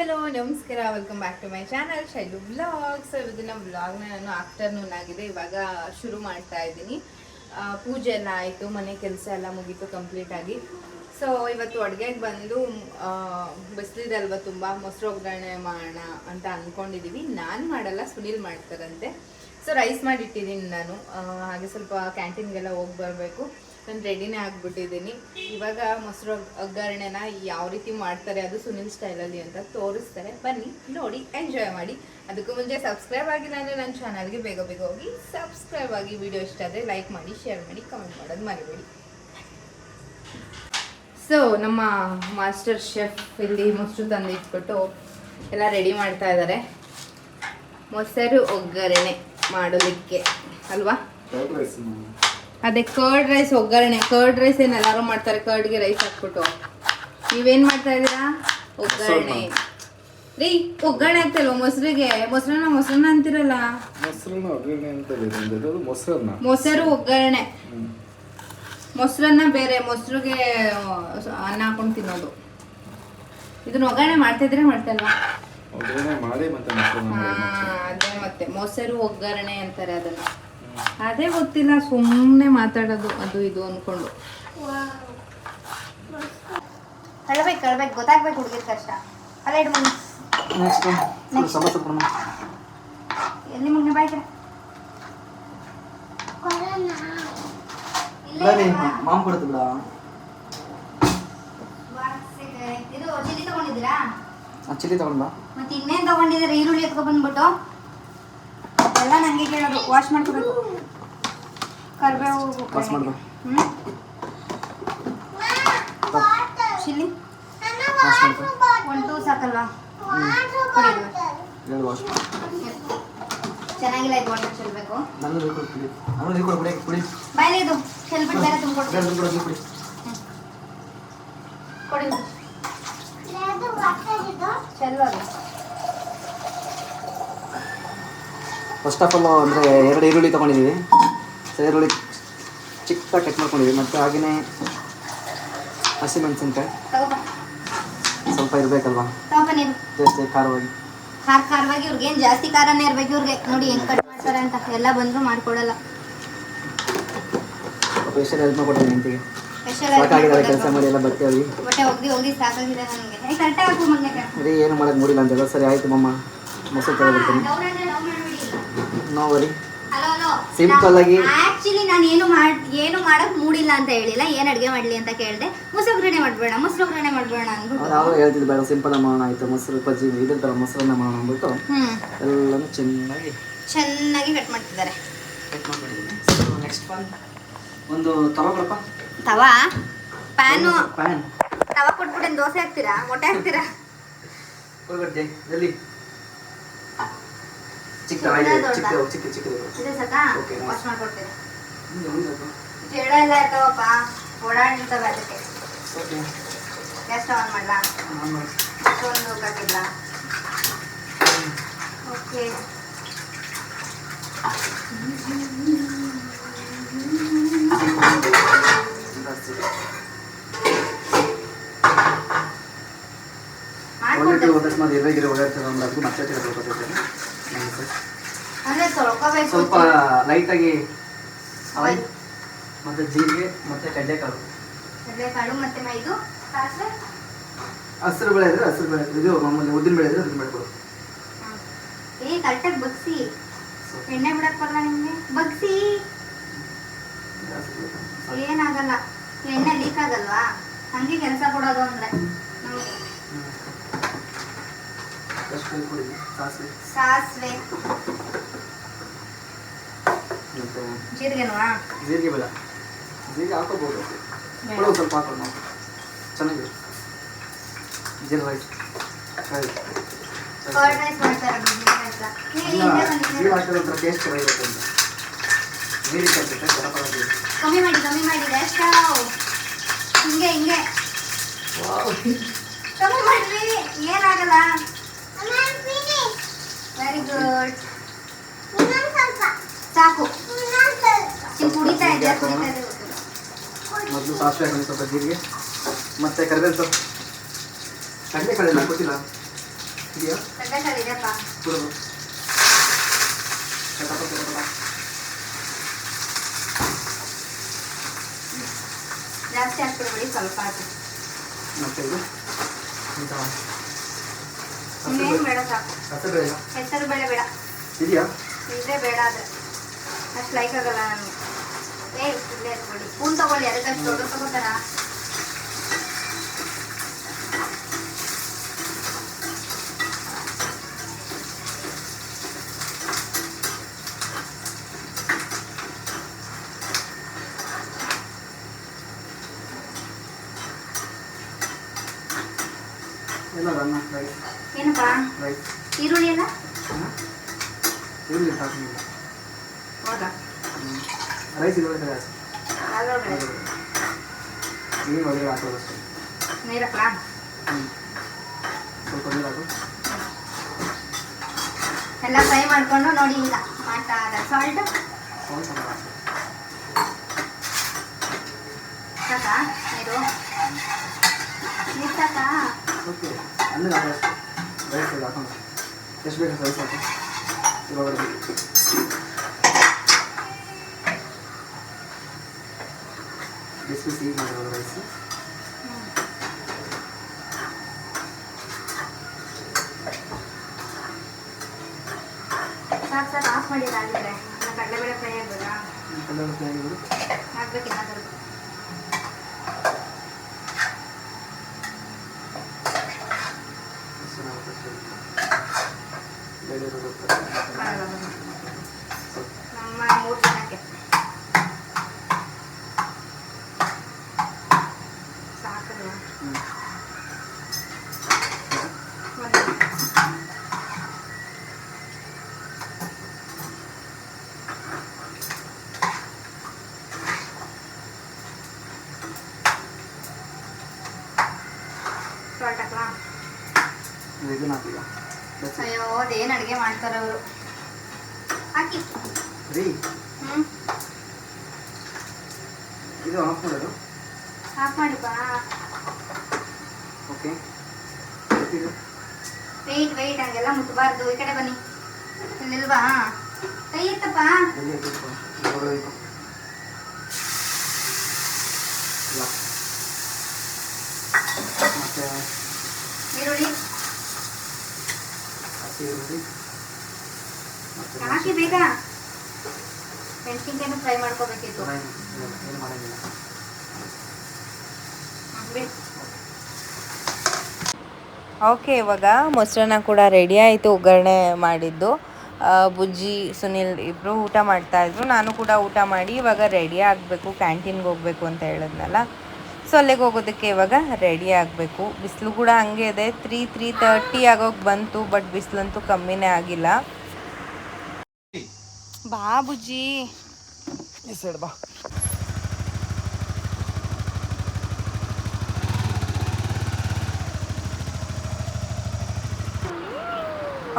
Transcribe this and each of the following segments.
Hello, ನಮಸ್ಕಾರ. Welcome back to my channel Shailu blogs ಇವತ್ತಿನ ಬ್ಲಾಗ್ನ ನಾನು ಆಫ್ಟರ್ನೂನ್ ಆಗಿದೆ. ಇವಾಗ ಶುರು ಮಾಡ್ತಾ ಇದ್ದೀನಿ. ಪೂಜೆ ಎಲ್ಲ ಆಯಿತು, ಮನೆ ಕೆಲಸ ಎಲ್ಲ ಮುಗೀತು ಕಂಪ್ಲೀಟ್ ಆಗಿ. ಸೊ ಇವತ್ತು ಅಡುಗೆಗೆ ಬಂದು ಬಿಸಿಲಿದಲ್ವ ತುಂಬ, ಮೊಸರು ಒಗ್ಗರಣೆ ಮಾಡೋಣ ಅಂತ ಅಂದ್ಕೊಂಡಿದ್ದೀವಿ ನಾನು ಮಾಡಲ್ಲ, ಸುನೀಲ್ ಮಾಡ್ತಾರಂತೆ. ಸೊ ರೈಸ್ ಮಾಡಿಟ್ಟಿದ್ದೀನಿ ನಾನು. ಹಾಗೆ ಸ್ವಲ್ಪ ಕ್ಯಾಂಟೀನ್ಗೆಲ್ಲ ಹೋಗಿ ಬರಬೇಕು. ನಾನು ರೆಡಿನೇ ಆಗಿಬಿಟ್ಟಿದ್ದೀನಿ. ಇವಾಗ ಮೊಸರು ಒಗ್ಗರಣೆನ ಯಾವ ರೀತಿ ಮಾಡ್ತಾರೆ ಅದು ಸುನಿಲ್ ಸ್ಟೈಲಲ್ಲಿ ಅಂತ ತೋರಿಸ್ತಾರೆ. ಬನ್ನಿ, ನೋಡಿ ಎಂಜಾಯ್ ಮಾಡಿ. ಅದಕ್ಕೂ ಮುಂಚೆ ಸಬ್ಸ್ಕ್ರೈಬ್ ಆಗಿಲ್ಲ ಅಂದರೆ ನನ್ನ ಚಾನಲ್ಗೆ ಬೇಗ ಬೇಗ ಹೋಗಿ ಸಬ್ಸ್ಕ್ರೈಬ್ ಆಗಿ ವಿಡಿಯೋ ಇಷ್ಟ ಆದರೆ ಲೈಕ್ ಮಾಡಿ ಶೇರ್ ಮಾಡಿ ಕಮೆಂಟ್ ಮಾಡೋದು ಮರಿಬೇಡಿ. ಸೊ ನಮ್ಮ ಮಾಸ್ಟರ್ ಶೆಫ್ ಇಲ್ಲಿ ಮೊಸರು ತಂದು ಇಟ್ಬಿಟ್ಟು ಎಲ್ಲ ರೆಡಿ ಮಾಡ್ತಾ ಇದ್ದಾರೆ ಮೊಸರು ಒಗ್ಗರಣೆ ಮಾಡಲಿಕ್ಕೆ ಅಲ್ವಾ? ಅದೇ ಕರ್ಡ್ ರೈಸ್ ಒಗ್ಗರಣೆ. ಕರ್ಡ್ ರೈಸ್ ಏನು ಎಲ್ಲರೂ ಮಾಡ್ತಾರೆ? ಕರ್ಡ್ಗೆ ರೈಸ್ ಹಾಕ್ಬಿಟ್ಟು. ನೀವೇನ್ ಮಾಡ್ತಾ ಇದ್ದೀರಾ? ಒಗ್ಗರಣೆ. ರೀ ಒಗ್ಗರಣೆ ಹಾಕ್ತಲ್ವ ಮೊಸರಿಗೆ? ಮೊಸರನ್ನ ಮೊಸರನ್ನ ಅಂತಿರಲ್ಲ? ಮೊಸರು ಒಗ್ಗರಣೆ. ಮೊಸರನ್ನ ಬೇರೆ ಮೊಸರುಗೆ ಅನ್ನ ಹಾಕೊಂಡು ತಿನ್ನೋದು. ಇದನ್ನ ಒಗ್ಗರಣೆ ಮಾಡ್ತಿದ್ರೆ ಮಾಡ್ತಲ್ವಾ ಅದೇ ಮತ್ತೆ. ಮೊಸರು ಒಗ್ಗರಣೆ ಅಂತಾರೆ ಅದನ್ನ. ಅದೇ ಗೊತ್ತಿಲ್ಲ ಸುಮ್ಮನೆ ಮಾತಾಡೋದು ಅದು ಇದು ಅನ್ಕೊಂಡು. ಕಳ್ಬೇಕು ಕಳ್ಬೇಕು ಗೊತ್ತಾಗ್ಬೇಕು ಕಷ್ಟ. ಅಲ್ಲ ಇಡು. ಇದು ಸಮೋಸ ಪ್ರಮಾಣ. ಎಲ್ಲಿ ಮಗನೆ ಬಾಯ್ಕ ಬನ್ನಿ ಮಾಮ್ ಕೊಡ್ತು ಬಿಡ. ಇದು ಚಿಲ್ಲಿ ತಗೊಂಡಿದ್ದೀರಾ? ಚಿಲ್ಲಿ ತಗೊಂಡ್ ಮತ್ತೆ ಇನ್ನೇನ್ ತಗೊಂಡಿದ್ದೀರಾ? ಈರುಳ್ಳಿ ಎತ್ಕೊ ಬಂದ್ಬಿಟ್ಟು? ಎಲ್ಲ ನಂಗೆ ಕೇಳೋದು ವಾಶ್ ಮಾಡ್ಕೋಬೇಕು. ಕರಿಬೇವು ವಾಶ್ ಹ್ಮ್? ಚಿಲ್ಲಿ? ವಾಶ್ ಮಾಡ್ಕೊ. ಒನ್ ಟೂ ಸಾಕಲ್ವಾ. ಎರಡು ವಾಶ್ ಚೆನ್ನಾಗಿಲ್ಲ ಇದು ವಾಟರ್ ಚೆಲ್ಬೇಕು. ನೀರು ಕೊಡು ನಾನು ನೀರು ಕೊಡು. ಕುಡಿ ಇದು ಚೆಲ್ಬಿಟ್ಟು ಬೇರೆ ತುಂಬಿಕೊಡ್ತೀನಿ ಬೇರೆ ನೀರು ಕೊಡು. ನೀರು ಕುಡಿ ಕೊಡಿ ಇದು. ಚೆಲ್ಲು ಅದು ಫಸ್ಟ್ ಆಫ್ ಆಲ್ ಅಂದರೆ ಎರಡು ಈರುಳ್ಳಿ ತೊಗೊಂಡಿದ್ದೀವಿ ಸೊ ಈರುಳ್ಳಿ ಚಿಕ್ಕ ಕಟ್ ಮಾಡ್ಕೊಂಡಿದ್ದೀವಿ ಮತ್ತು ಹಾಗೆಯೇ ಹಸಿಮೆಣಸಿನ್ಕಾಯಿ ಸ್ವಲ್ಪ ಇರಬೇಕಲ್ವಾ? ಜಾಸ್ತಿ ಖಾರವಾಗಿ. ಖಾರ ಖಾರವಾಗಿ ಇವ್ರಿಗೆ ಏನು ಜಾಸ್ತಿ ಖಾರನೇ ಇರಬೇಕು ಇವ್ರಿಗೆ? ನೋಡಿ ಏನು ಕಟ್ ಮಾಡ್ತಾರೆ ಅಂತ. ಎಲ್ಲ ಬಂದರೂ ಮಾಡಿಕೊಡಲ್ಲ. ಸ್ಪೆಷಲ್ ಹೆಲ್ಪ್ ಮಾಡ್ಕೊಡ್ತೀನಿ ನಿಂತಿಗೆ ಸಾಕಾಗಿದ್ದಾರೆ ಕೆಲಸ ಮಾಡಿ ಎಲ್ಲ ಬಟ್ಟೆ ಹೋಗಿ ಹೋಗಿ ಹೋಗಿ ಸಾಕಾಗಿದೆ ನನಗೆ. ಕರೆಕ್ಟಾಗಿ ಏನು ಮಾಡೋಕ್ಕೆ ಮೂಡಿಲ್ಲ ಅಂತೆಲ್ಲ ಸರಿ ಆಯಿತು ಮಮ್ಮ ಮೊಸರು ನೋ ವರಿ ಸಿಂಪಲ್ ಆಗಿ- ಆಕ್ಚುಲಿ ನಾನು ಏನು ಮಾಡ್ ಏನು ಮಾಡಕ್ ಮೂಡಿಲ್ಲ ಅಂತ ಹೇಳಿಲ್ಲ. ಏನ್ ಅಡ್ಗೆ ಮಾಡ್ಲಿ ಅಂತ ಕೇಳಿದೆ. ಮೊಸರುಗರಣೆ ಮಾಡ್ಬೇಡ ಮೊಸರುಗರಣೆ ಮಾಡ್ಬೇಡ ಅಂದ್ಬಿಟ್ಟು. ನಾವು ಹೇಳ್ತಿದ್ದು ಬೇಡ ಸಿಂಪಲ್ ಮಾಡೋಣ ಆಯ್ತು. ಮೊಸರು ಬಜ್ಜಿ ಇದ್ರ ತರ ಮೊಸರನ್ನ ಮಾಡೋಣ ಅಂದ್ಬಿಟ್ಟು ಎಲ್ಲಾನು ಚೆನ್ನಾಗಿ ಚೆನ್ನಾಗಿ ಕಟ್ ಮಾಡ್ತಿದ್ದಾರೆ. ಕಟ್ ಮಾಡಿಬಿಟ್ಟಿದ್ದೀನಿ. ನೆಕ್ಸ್ಟ್ ಒನ್ ಒಂದು ತವಾ ಬರಪ್ಪ ತವಾ? ಪ್ಯಾನು ಪ್ಯಾನ್ ತವಾ ಕೊಟ್ಬಿಟ್ಟು ದೋಸೆ ಹಾಕ್ತೀರಾ? ಮೊಟ್ಟೆ ಹಾಕ್ತೀರಾ? ಉಳ್ಳಾಗಡ್ಡೆ ಎಲ್ಲಿ ಚಿಕ್ಕ ಚಿಕ್ಕ ಚಿಕ್ಕ ಚಿಕ್ಕದು ಇದೆ ಸಾಕಾ. ವಾಶ್ ಮಾಡ್ಕೊಡ್ತೀನಿ. ಜಡ ಎಲ್ಲ ಇರ್ತಾವಪ್ಪ ಓಡಾಡ್ ನಿಂತವೆ ಅದಕ್ಕೆ. ಗ್ಯಾಸ್ ಆನ್ ಮಾಡ್ಲಾ ನಾನ್ ಮಾಡಿ. ಒಂದು ಹಾಕಿಲ್ಲ ಓಕೆ it. ಅಕಸ್ಮಾತ್ ಎರ್ರಗಿರಿ ಓಡಾಡ್ತಾರೆ ಅಂದ್ರೆ ಅದಕ್ಕೂ ಮತ್ತೆ ತಿಳ್ಕೊಳ್ಕೊತಿರ್ತೇನೆ ಅಂದ್ರೆ ಸ್ವಲ್ಪ ಲೈಟಾಗಿ ಆಯಿಲ್ ಮತ್ತು ಜೀರಿಗೆ ಮತ್ತು ಕಡಲೆಕಾಳು. ಕಡಲೆಕಾಳು ಮತ್ತೆ ಕಾಳು ಹಸಿರು? ಬೇಳೆ ಇದ್ರೆ ಹಸಿರು ಬೇಳೆ ಇದು ಮಾಮೂಲಿ ಉದ್ದಿನ ಬೇಳೆ ಇದ್ರೆ ಉದ್ದಿನ ಬೇಳೆ ಕೊಡು. ಏ ಕರೆಕ್ಟಾಗಿ ಬಗ್ಸಿ. ಎಣ್ಣೆ ಬಿಡಕ್ ಬರಲ್ಲ ನಿಮ್ಗೆ? ಬಗ್ಸಿ. ಏನಾಗಲ್ಲ. ಎಣ್ಣೆ ಲೀಕ್ ಆಗಲ್ವಾ? ಹಂಗೆ ಕೆಲಸ ಕೊಡೋದು ಅಂದ್ರೆ ನಮ್ಗೆ ಹ್ಮ್. ಎಷ್ಟು ಬೇಳೆ ಕೊಡಿ ಸಾಸಿವೆ. ಸಾಸಿವೆ. ಮತ್ತು? ಜೀರಿಗೆನವಾ ಜೀರಿಗೆ ಬೇಡ. ಜೀರಿಗೆ ಹಾಕೋಬೋದು. ಕೊಡು ಸ್ವಲ್ಪ ಹಾಕೋಣ ನಾವು ಚೆನ್ನಾಗಿದೆ. ಜೀರಿಗೆ ರೈಸ್ ಹಿಂದೆ ಹಾಕಿದ್ರೆ ಒಂಥರ ಟೇಸ್ಟ್ ಚೆನ್ನಾಗಿರುತ್ತೆ ಅಂತ. ನೀರಿಗೆ ಕಮ್ಮಿ ಮಾಡಿ ಕಮ್ಮಿ ಮಾಡಿ ಎಷ್ಟು ಹಿಂಗೆ ಹಿಂಗೆ. ಕಮ್ಮಿ ಮಾಡ್ರಿ ಏನಾಗಲ್ಲ ವೆರಿ ಗುಡ್ ಸಾಕು. ಇಲ್ಲಿ ಕುಡಿತಾ ಇದೆ ಕುಡಿತಾ ಇದೆ ಗೊತ್ತಿಲ್ಲ. ಮೊದಲು ಸಾಸಿವೆ ಹಾಕಿ ಸ್ವಲ್ಪ ಜೀರಿಗೆ. ಮತ್ತೆ ಕರಿಬೇವು ಸೊಪ್ಪು. ಕಡಲೆಕಾಳು ಇಲ್ಲ ಕೊಟ್ಟಿಲ್ಲ ಇದೆಯಾ? ಇದೆಯಪ್ಪ. ಚಟಪಟ ಚಟಪಟ ಜಾಸ್ತಿ ಹಾಕ್ಬಿಡ್ಬೇಡಿ ಸ್ವಲ್ಪ ಹಾಕಿ. ಮತ್ತೆ ಇದು? ಇಂಥ ಇನ್ನೇನು ಬೇಡ ಸಾಕು. ಹಸಿರು ಬೇಳೆ ಹೆಸರು ಬೇಳೆ ಬೇಡ. ಇದೆಯಾ? ಇದ್ರೆ ಬೇಡ ಆದ್ರೆ ಅಷ್ಟು ಲೈಕ್ ಆಗಲ್ಲ ನನಗೆ ಏ ಇಲ್ಲೇ ಇಟ್ಕೊಳ್ಳಿ ಸ್ಪೂನ್ ತಗೊಳ್ಳಿ ಅದಕ್ಕೆ ದೊಡ್ಡ ತಗೋತಾರ. ಎಲ್ಲ ರನ್ನ ರೈಸ್. ಏನಪ್ಪ? ರೈಸ್. ಈರುಳ್ಳಿ ಎಲ್ಲ ಹಾಂ ಈರುಳ್ಳಿ ಹೌದಾ? ರೈಸ್ ಇದೊಳಗೆ ಕಡೆ ಹಾಕಿ ಅದ್ರೊಳಗಡೆ ನೀರು ಒಳಗಡೆ ಹಾಕೋದು ಅಷ್ಟೇ. ನೀರಪ್ಪ ಹ್ಞೂ ಸ್ವಲ್ಪ ನೀರು ಹಾಕು. ಎಲ್ಲ ಫ್ರೈ ಮಾಡ್ಕೊಂಡು ನೋಡಿ ಈಗ ಮಾಡ್ತಾ ಸಾಲ್ಟ್ ಸಾಕಾ ನೀರು ನೀರು ಸಾಕಾ ಓಕೆ ಅಂದರೆ ನಾವು ಅಷ್ಟೇ. ರೈಸ್ ಇದು ಹಾಕೊಂಡು ಎಷ್ಟು ಬೇಕು ರೈಸ್ ಹಾಕು ಇವಾಗ ಬಿಸಿ ಬಿಸಿ ಮಾಡಿರೋದು ರೈಸ್ ಸಾಕು ಸಾಕು ಆಫ್ ಮಾಡಿದಾಗಿದ್ರೆ ಕಡಲೆಬೇಳೆ ಫ್ರೈ ಆಗ್ಬೋದಾ ಕಲ್ಲರ್ ಫ್ರೈ ಆಗಿಬಿಡು ಹಾಕ್ಬೇಕು ಏನಾದರೂ ಎಷ್ಟು ನಾವು ಅಷ್ಟೇ ಬೇಳೆ ಇರೋದು ಸ್ವಲ್ಪ ನಮ್ಮ ಮೂರು ಜನಕ್ಕೆ ಸಾಕಲ್ವಾ ಹ್ಞೂ ಒಂದು ಸಾಲ್ಟ್ ಹಾಕ್ಲಾ ಇದು ಇದನ್ನ ಹಾಕೀಗ That's it. ಅಯ್ಯೋ ಅದೇನು ಅಡುಗೆ ಮಾಡ್ತಾರೆ ಅವರು. ಹಾಕಿ. ರೀ. ಹ್ಞೂ ಇದು ಆಫ್ ಮಾಡೋದು? ಆಫ್ ಮಾಡಿ ಬಾ. ಓಕೆ ವೆಯ್ಟ್ ವೆಯ್ಟ್ ಹಂಗೆಲ್ಲ ಮುಟ್ಟಬಾರ್ದು ಈ ಕಡೆ ಬನ್ನಿ. ಇಲ್ಲಿಲ್ವಾ ಕೈ ಎತ್ತಪ್ಪ. ಮತ್ತೆ? ಈರುಳ್ಳಿ. ಹಸಿ ಈರುಳ್ಳಿ. ಹಾಕಿ ಬೇಗ. ಮೆಣಸಿನ್ಕಾಯನ್ನು ಫ್ರೈ ಮಾಡ್ಕೋಬೇಕಿತ್ತು. ಏನು ಓಕೆ ಇವಾಗ ಮೊಸರನ್ನ ಕೂಡ ರೆಡಿ ಆಯಿತು ಒಗ್ಗರಣೆ ಮಾಡಿದ್ದು. ಬುಜ್ಜಿ ಸುನಿಲ್ ಇಬ್ಬರು ಊಟ ಮಾಡ್ತಾಯಿದ್ರು ನಾನು ಕೂಡ ಊಟ ಮಾಡಿ ಇವಾಗ ರೆಡಿ ಆಗಬೇಕು ಕ್ಯಾಂಟೀನ್ಗೆ ಹೋಗಬೇಕು ಅಂತ ಹೇಳಿದ್ನಲ್ಲ. ಸೊ ಅಲ್ಲಿಗೆ ಹೋಗೋದಕ್ಕೆ ಇವಾಗ ರೆಡಿ ಆಗಬೇಕು. ಬಿಸಿಲು ಕೂಡ ಹಂಗೆ ಇದೆ. ತ್ರೀ ತ್ರೀ ತರ್ಟಿ ಆಗೋಗಿ ಬಂತು ಬಟ್ ಬಿಸಿಲಂತೂ ಕಮ್ಮಿನೇ ಆಗಿಲ್ಲ. ಬಾ ಬುಜ್ಜಿ ಈ ಸೈಡ್ ಬಾ.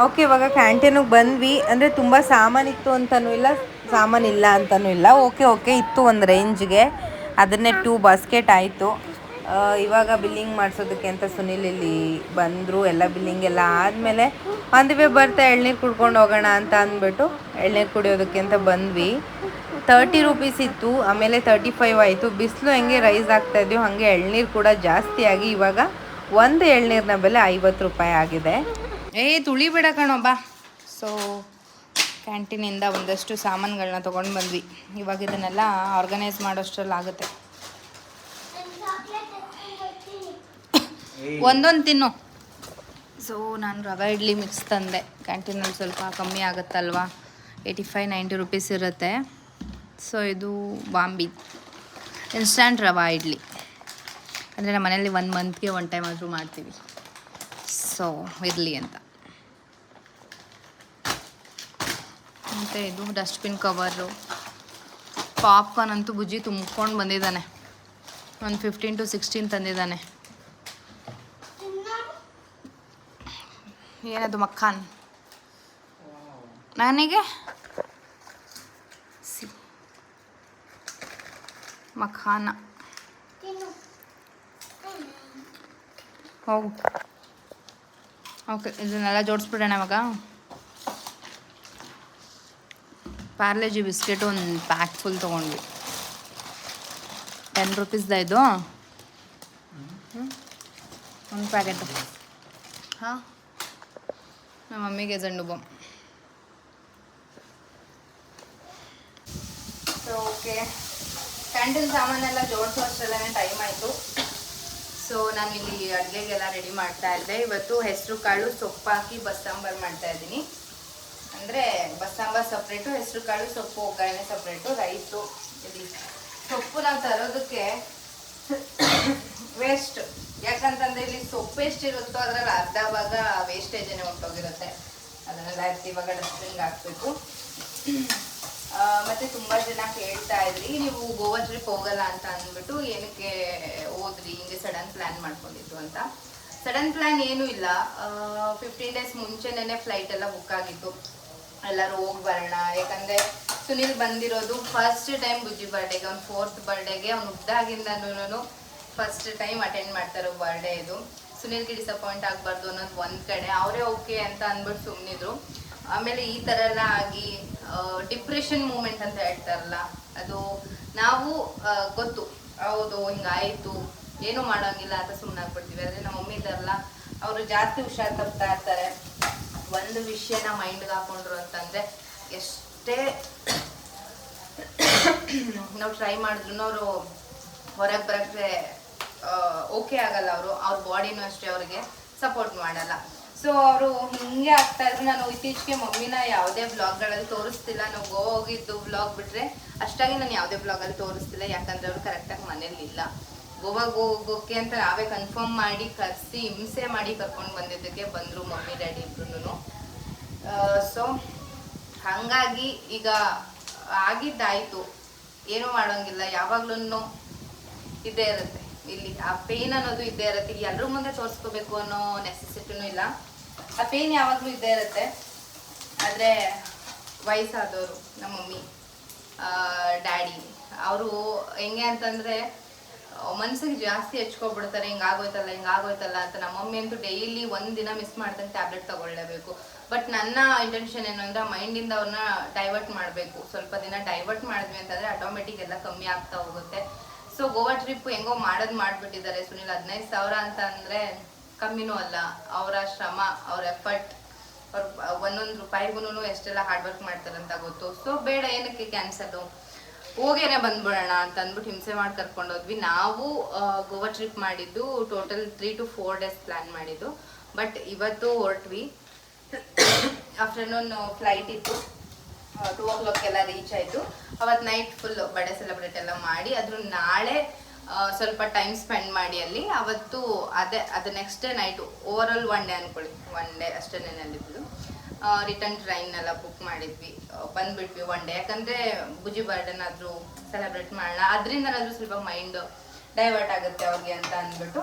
ಓಕೆ ಇವಾಗ ಕ್ಯಾಂಟೀನಿಗೆ ಬಂದ್ವಿ. ಅಂದರೆ ತುಂಬ ಸಾಮಾನಿತ್ತು ಅಂತಲೂ ಇಲ್ಲ ಸಾಮಾನಿಲ್ಲ ಅಂತಲೂ ಇಲ್ಲ. ಓಕೆ ಓಕೆ ಇತ್ತು ಒಂದು ರೇಂಜ್ಗೆ ಅದನ್ನೇ ಟೂ ಬಾಸ್ಕೆಟ್ ಆಯಿತು. ಇವಾಗ ಬಿಲ್ಲಿಂಗ್ ಮಾಡಿಸೋದಕ್ಕೆ ಅಂತ ಸುನಿಲ್ ಇಲ್ಲಿ ಬಂದರು, ಎಲ್ಲ ಬಿಲ್ಲಿಂಗ್ ಎಲ್ಲ ಆದಮೇಲೆ ಒಂದು ಬರ್ತಾ ಎಳ್ನೀರು ಕುಡ್ಕೊಂಡು ಹೋಗೋಣ ಅಂತ ಅಂದ್ಬಿಟ್ಟು ಎಳ್ನೀರು ಕುಡಿಯೋದಕ್ಕೆ ಅಂತ ಬಂದ್ವಿ. ತರ್ಟಿ ರುಪೀಸ್ ಇತ್ತು, ಆಮೇಲೆ ತರ್ಟಿ ಫೈವ್ ಆಯಿತು. ಬಿಸಿಲು ಹೆಂಗೆ ರೈಸ್ ಆಗ್ತಾ ಇದೆಯೋ ಹಾಗೆ ಎಳ್ನೀರು ಕೂಡ ಜಾಸ್ತಿ ಆಗಿ ಇವಾಗ ಒಂದು ಎಳ್ನೀರಿನ ಬೆಲೆ ಐವತ್ತು ರೂಪಾಯಿ ಆಗಿದೆ. ಏ, ತುಳಿಬೇಡ ಕಣೋ, ಬಾ. ಸೊ ಕ್ಯಾಂಟೀನಿಂದ ಒಂದಷ್ಟು ಸಾಮಾನುಗಳನ್ನ ತೊಗೊಂಡು ಬಂದ್ವಿ. ಇವಾಗ ಇದನ್ನೆಲ್ಲ ಆರ್ಗನೈಸ್ ಮಾಡೋಷ್ಟರಲ್ಲಿ ಆಗುತ್ತೆ ಒಂದೊಂದು ತಿನ್ನು. ಸೊ ನಾನು ರವೆ ಇಡ್ಲಿ ಮಿಕ್ಸ್ ತಂದೆ. ಕ್ಯಾಂಟೀನಲ್ಲಿ ಸ್ವಲ್ಪ ಕಮ್ಮಿ ಆಗುತ್ತಲ್ವಾ? ಏಯ್ಟಿ ಫೈವ್ ನೈಂಟಿ ರುಪೀಸ್ ಇರುತ್ತೆ. ಸೊ ಇದು ಬಾಂಬಿ. ಇನ್ಸ್ಟಂಟ್ ರವೆ ಇಡ್ಲಿ. ಅಂದರೆ ನಮ್ಮ ಮನೇಲಿ ಒನ್ ಮಂತ್ಗೆ ಒನ್ ಟೈಮ್ ಆದರೂ ಮಾಡ್ತೀವಿ. ಸೊ ಇರಲಿ ಅಂತ. ಮತ್ತು ಇದು ಡಸ್ಟ್ಬಿನ್ ಕವರು ಪಾಪ್ಕಾರ್ನ್ ಅಂತೂ ಬುಜ್ಜಿ ತುಂಬ್ಕೊಂಡು ಬಂದಿದ್ದಾನೆ. ಒಂದು ಫಿಫ್ಟೀನ್ ಟು ಸಿಕ್ಸ್ಟೀನ್ ತಂದಿದ್ದಾನೆ. ಏನದು ಮಕ್ಖಾನ್ ನನಗೆ ಸಿ ಮಖಾನ ಹೋಗು ಓಕೆ ಇದನ್ನೆಲ್ಲ ಜೋಡಿಸ್ಬಿಡೋಣ ಇವಾಗ ಪಾರ್ಲೆಜಿ ಬಿಸ್ಕೆಟ್ ಒಂದು ಪ್ಯಾಕ್ ಫುಲ್ ತೊಗೊಂಡ್ವಿ ಟೆನ್ ರುಪೀಸ್ದ ಇದು ಒಂದು ಪ್ಯಾಕೆಟು ಹಾಂ ನಮ್ಮ ಮಮ್ಮಿಗೆ ಜಂಡು ಬಾಂಬ್ ಓಕೆ ಕ್ಯಾಂಟೀನ್ ಸಾಮಾನೆಲ್ಲ ಜೋಡಿಸೋ ಅಷ್ಟರಲ್ಲೇ ಟೈಮ್ ಆಯಿತು. ಸೊ ನಾನು ಇಲ್ಲಿ ಅಡುಗೆಗೆಲ್ಲ ರೆಡಿ ಮಾಡ್ತಾ ಇದ್ದೆ. ಇವತ್ತು ಹೆಸರು ಕಾಳು, ಸೊಪ್ಪು ಹಾಕಿ ಬಸ್ಸಾಂಬಾರು ಮಾಡ್ತಾ ಇದ್ದೀನಿ. ಅಂದರೆ ಬಸ್ಸಾಂಬಾರು ಸಪ್ರೇಟು ಹೆಸರು ಕಾಳು, ಸೊಪ್ಪು, ಒಗ್ಗರಣೆ ಸಪ್ರೇಟು ರೈಸು ಇಲ್ಲಿ ಸೊಪ್ಪು ನಾವು ತರೋದಕ್ಕೆ ವೇಸ್ಟ್ ಎಷ್ಟಿರುತ್ತೋ ಅದರಲ್ಲಿ ಅರ್ಧ ಭಾಗ ವೇಸ್ಟೇಜನ್ನೇ ಹೊಂಟೋಗಿರುತ್ತೆ ಅದನ್ನೆಲ್ಲ ಇವಾಗ ಡಸ್ಟ್ಬಿನ್ಗೆ ಹಾಕ್ಬೇಕು. ಮತ್ತೆ ತುಂಬಾ ಜನ ಕೇಳ್ತಾ ಇದ್ರಿ, ನೀವು ಗೋವಾ ಟ್ರಿಪ್ ಹೋಗಲ್ಲ ಅಂತ ಅಂದ್ಬಿಟ್ಟು ಏನಕ್ಕೆ ಹೋದ್ರಿ? ಹಿಂಗೆ ಸಡನ್ ಪ್ಲಾನ್ ಮಾಡ್ಕೊಂಡಿದ್ದು ಅಂತ. ಸಡನ್ ಪ್ಲಾನ್ ಏನೂ ಇಲ್ಲ. ಫಿಫ್ಟೀನ್ ಡೇಸ್ ಮುಂಚೆನೇ ಫ್ಲೈಟ್ ಎಲ್ಲ ಬುಕ್ ಆಗಿತ್ತು. ಎಲ್ಲರೂ ಹೋಗಿ ಬರೋಣ. ಯಾಕಂದ್ರೆ ಸುನಿಲ್ ಬಂದಿರೋದು ಫಸ್ಟ್ ಟೈಮ್ ಬುಜ್ಜಿ ಬರ್ಡೇಗೆ ಅವ್ನು ಫೋರ್ತ್ ಬರ್ಡೇಗೆ ಅವ್ನು ಉದ್ದಾಗಿಂದನೂ ಫಸ್ಟ್ ಟೈಮ್ ಅಟೆಂಡ್ ಮಾಡ್ತಾರೋ ಬರ್ಡೇ ಇದು ಸುನಿಲ್ಗೆ ಡಿಸಪಾಯಿಂಟ್ ಆಗಬಾರ್ದು ಅನ್ನೋದು ಒಂದು ಕಡೆ. ಅವರೇ ಓಕೆ ಅಂತ ಅಂದ್ಬಿಟ್ಟು ಸುಮ್ಮನಿದ್ರು ಆಮೇಲೆ ಈ ಥರ ಎಲ್ಲ ಆಗಿ ಡಿಪ್ರೆಷನ್ ಮೂಮೆಂಟ್ ಅಂತ ಹೇಳ್ತಾರಲ್ಲ, ಅದು ನಾವು ಗೊತ್ತು. ಹೌದು, ಹಿಂಗಾಯ್ತು. ಏನು ಮಾಡೋಂಗಿಲ್ಲ ಅಂತ ಸುಮ್ಮನಾಗ್ಬಿಡ್ತೀವಿ ಆದರೆ ನಮ್ಮ ಮಮ್ಮಿ ಇದಾರಲ್ಲ ಅವರು ಜಾಸ್ತಿ ಹುಷಾರ್ ತಪ್ತಾ ಇರ್ತಾರೆ. ಒಂದು ವಿಷಯನ ಮೈಂಡ್ಗೆ ಹಾಕೊಂಡ್ರು ಅಂತಂದರೆ ಎಷ್ಟೇ ನಾವು ಟ್ರೈ ಮಾಡಿದ್ರು ಅವರು ಹೊರಗೆ ಬರೋಕ್ಕೆ ಓಕೆ ಆಗಲ್ಲ ಅವರು. ಅವ್ರ ಬಾಡಿನೂ ಅಷ್ಟೇ ಅವ್ರಿಗೆ ಸಪೋರ್ಟ್ ಮಾಡಲ್ಲ. ಸೊ ಅವರು ಹಿಂಗೆ ಆಗ್ತಾ ಇದ್ರು ನಾನು ಇತ್ತೀಚೆಗೆ ಮಮ್ಮಿನ ಯಾವುದೇ ಬ್ಲಾಗ್ಗಳಲ್ಲಿ ತೋರಿಸ್ತಿಲ್ಲ. ನಾವು ಗೋವಾ ಹೋಗಿದ್ದು ಬ್ಲಾಗ್ ಬಿಟ್ರೆ ಅಷ್ಟಾಗಿ ನಾನು ಯಾವುದೇ ಬ್ಲಾಗಲ್ಲಿ ತೋರಿಸ್ತಿಲ್ಲ. ಯಾಕಂದ್ರೆ ಅವರು ಕರೆಕ್ಟಾಗಿ ಮನೇಲಿ ಇಲ್ಲ. ಗೋವಾಗೆ ಹೋಗೋಕೆ ಅಂತ ನಾವೇ ಕನ್ಫರ್ಮ್ ಮಾಡಿ ಕರೆಸಿ, ಹಿಂಸೆ ಮಾಡಿ ಕರ್ಕೊಂಡು ಬಂದಿದ್ದಕ್ಕೆ ಬಂದರು ಮಮ್ಮಿ, ಡ್ಯಾಡಿ ಇಬ್ರು ಸೊ ಹಾಗಾಗಿ ಈಗ ಆಗಿದ್ದಾಯಿತು. ಏನೂ ಮಾಡೋಂಗಿಲ್ಲ. ಯಾವಾಗ್ಲೂ ಇದೇ ಇರುತ್ತೆ. ಇಲ್ಲಿ ಆ ಪೇನ್ ಅನ್ನೋದು ಇದ್ದೇ ಇರುತ್ತೆ. ಎಲ್ಲರೂ ಮುಂದೆ ತೋರಿಸ್ಕೋಬೇಕು ಅನ್ನೋ ನೆಸೆಸಿಟಿನೂ ಇಲ್ಲ. ಆ ಪೇನ್ ಯಾವಾಗಲೂ ಇದ್ದೇ ಇರುತ್ತೆ. ಆದರೆ ವಯಸ್ಸಾದವರು, ನಮ್ಮ ಮಮ್ಮಿ ಡ್ಯಾಡಿ, ಅವರು ಹೆಂಗೆ ಅಂತಂದರೆ, ಮನ್ಸಿಗೆ ಜಾಸ್ತಿ ಹೆಚ್ಕೊಬಿಡ್ತಾರೆ ಹಿಂಗಾಗೋಯ್ತಲ್ಲ ಹಿಂಗಾಗೋಯ್ತಲ್ಲ ಅಂತ ನಮ್ಮ ಮಮ್ಮಿ ಅಂತೂ ಡೈಲಿ ಒಂದು ದಿನ ಮಿಸ್ ಮಾಡ್ದಂಗೆ ಟ್ಯಾಬ್ಲೆಟ್ ತಗೊಳ್ಳೇಬೇಕು. ಬಟ್ ನನ್ನ ಇಂಟೆನ್ಷನ್ ಏನು ಅಂದರೆ ಮೈಂಡಿಂದ ಅವ್ರನ್ನ ಡೈವರ್ಟ್ ಮಾಡಬೇಕು. ಸ್ವಲ್ಪ ದಿನ ಡೈವರ್ಟ್ ಮಾಡಿದ್ವಿ ಅಂತಂದರೆ ಆಟೋಮೆಟಿಕ್ ಎಲ್ಲ ಕಮ್ಮಿ ಆಗ್ತಾ ಹೋಗುತ್ತೆ. ಸೊ ಗೋವಾ ಟ್ರಿಪ್ ಹೆಂಗೋ ಮಾಡೋದು ಮಾಡ್ಬಿಟ್ಟಿದ್ದಾರೆ ಸುನಿಲ್. ಹದಿನೈದು ಸಾವಿರ ಅಂತ ಅಂದ್ರೆ ಕಮ್ಮಿನೂ ಅಲ್ಲ. ಅವರ ಶ್ರಮ, ಅವ್ರ ಎಫರ್ಟ್ ಅವ್ರ ಒಂದೊಂದು ರೂಪಾಯಿಗೂ ಎಷ್ಟೆಲ್ಲ ಹಾರ್ಡ್ ವರ್ಕ್ ಮಾಡ್ತಾರಂತ ಗೊತ್ತು. ಸೊ ಬೇಡ, ಏನಕ್ಕೆ ಕ್ಯಾನ್ಸಲು ಹೋಗೇನೆ ಬಂದ್ಬಿಡೋಣ ಅಂತ ಅಂದ್ಬಿಟ್ಟು ಹಿಂಸೆ ಮಾಡಿ ಕರ್ಕೊಂಡು ಹೋದ್ವಿ. ನಾವು ಗೋವಾ ಟ್ರಿಪ್ ಮಾಡಿದ್ದು total three to four days plan ಮಾಡಿದ್ದು. ಬಟ್ ಇವತ್ತು ಹೊರಟ್ವಿ. ಆಫ್ಟರ್ನೂನ್ ಫ್ಲೈಟ್ ಇತ್ತು. ಟೂ ಓ ಕ್ಲಾಕ್ ಎಲ್ಲ ರೀಚ್ ಆಯಿತು. ಅವತ್ತು ನೈಟ್ ಫುಲ್ ಬರ್ಡೇ ಸೆಲೆಬ್ರೇಟ್ ಎಲ್ಲ ಮಾಡಿ, ಅದ್ರ ನಾಳೆ ಸ್ವಲ್ಪ ಟೈಮ್ ಸ್ಪೆಂಡ್ ಮಾಡಿ ಅಲ್ಲಿ. ಅವತ್ತು ಅದೇ, ಅದು next day night over all one day ಅಂದ್ಕೊಳ್ಳಿ ಒನ್ ಡೇ ಅಷ್ಟೇ ನೆನಲ್ಲಿದ್ದು ರಿಟರ್ನ್ ಟ್ರೈನ್ ಎಲ್ಲ ಬುಕ್ ಮಾಡಿದ್ವಿ. ಬಂದ್ಬಿಟ್ವಿ ಒನ್ ಡೇ ಯಾಕಂದರೆ ಬುಜಿ ಬರ್ಡೇನಾದರೂ ಸೆಲೆಬ್ರೇಟ್ ಮಾಡೋಣ ಅದರಿಂದನಾದರೂ ಸ್ವಲ್ಪ ಮೈಂಡ್ ಡೈವರ್ಟ್ ಆಗುತ್ತೆ ಅವ್ರಿಗೆ ಅಂತ ಅಂದ್ಬಿಟ್ಟು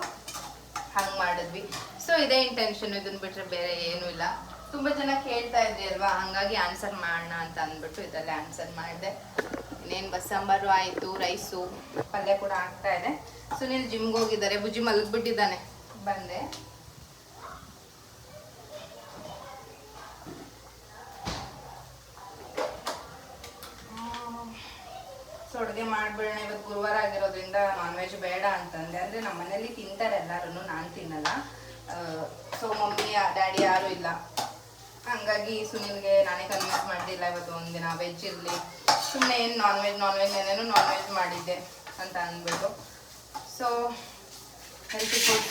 ಹಂಗೆ ಮಾಡಿದ್ವಿ. ಸೊ ಇದೇ ಇಂಟೆನ್ಷನ್ ಇದನ್ನು ಬಿಟ್ರೆ ಬೇರೆ ಏನೂ ಇಲ್ಲ. ತುಂಬ ಜನ ಕೇಳ್ತಾ ಇದ್ರಿ ಅಲ್ವಾ, ಹಂಗಾಗಿ ಆನ್ಸರ್ ಮಾಡೋಣ ಅಂತ ಅಂದ್ಬಿಟ್ಟು ಇದರಲ್ಲಿ ಆನ್ಸರ್ ಮಾಡಿದೆ. ಇನ್ನೇನು ಬಸ್ಸಾಂಬಾರು ಆಯಿತು, ರೈಸು, ಪಲ್ಯ ಕೂಡ ಆಗ್ತಾ ಇದೆ. ಸುನೀಲ್ ಜಿಮ್ಗೆ ಹೋಗಿದ್ದಾರೆ, ಬುಜ್ಜಿ ಮಲಗ್ಬಿಟ್ಟಿದ್ದಾನೆ. ಬಂದೆ. ಸೊ ಅಡುಗೆ ಮಾಡ್ಬಿಡೋಣ, ಇವತ್ತು ಗುರುವಾರ ಆಗಿರೋದ್ರಿಂದ ನಾನ್ ವೆಜ್ ಬೇಡ ಅಂತಂದೆ. ಅಂದ್ರೆ ನಮ್ಮ ಮನೇಲಿ ತಿಂತಾರೆ ಎಲ್ಲರೂ ನಾನು ತಿನ್ನಲ್ಲ. ಸೊ ಮಮ್ಮಿ ಡ್ಯಾಡಿ ಯಾರು ಇಲ್ಲ. ಹಂಗಾಗಿ ಸುನಿಲ್ಗೆ ನಾನೇ ಕನ್ವಿನ್ಸ್ ಮಾಡಿಲ್ಲ ಇವತ್ತು ಒಂದಿನ ವೆಜ್ ಇರಲಿ. ಸುಮ್ಮನೆ ಏನು ನಾನ್ ವೆಜ್ ನಾನ್ ವೆಜ್ ಏನೇನು ನಾನ್ ವೆಜ್ ಮಾಡಿದ್ದೆ ಅಂತ ಅಂದ್ಬಿಟ್ಟು. ಸೊ ಹೆಲ್ತಿ ಫುಡ್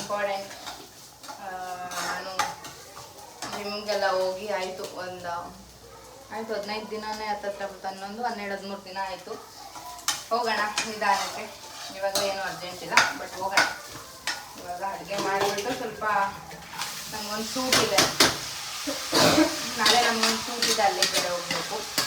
ಇಂಪಾರ್ಟೆಂಟ್ ನಾನು ಜಿಮ್ಗೆಲ್ಲ ಹೋಗಿ ಆಯಿತು ಒಂದು, ಆಯಿತು ಹದಿನೈದು ದಿನನೇ ಹತ್ತತ್ರ ಹನ್ನೊಂದು, ಹನ್ನೆರಡು, ಹದಿಮೂರು ದಿನ ಆಯಿತು. ಹೋಗೋಣ ನಿಧಾನಕ್ಕೆ. ಇವಾಗ ಏನು ಅರ್ಜೆಂಟ್ ಇಲ್ಲ ಬಟ್ ಹೋಗೋಣ. ಇವಾಗ ಅಡುಗೆ ಮಾಡಿಬಿಟ್ಟು ಸ್ವಲ್ಪ ನಂಗೊಂದು ಸೂಪ್ ಇದೆ. Nada, era muy dale, pero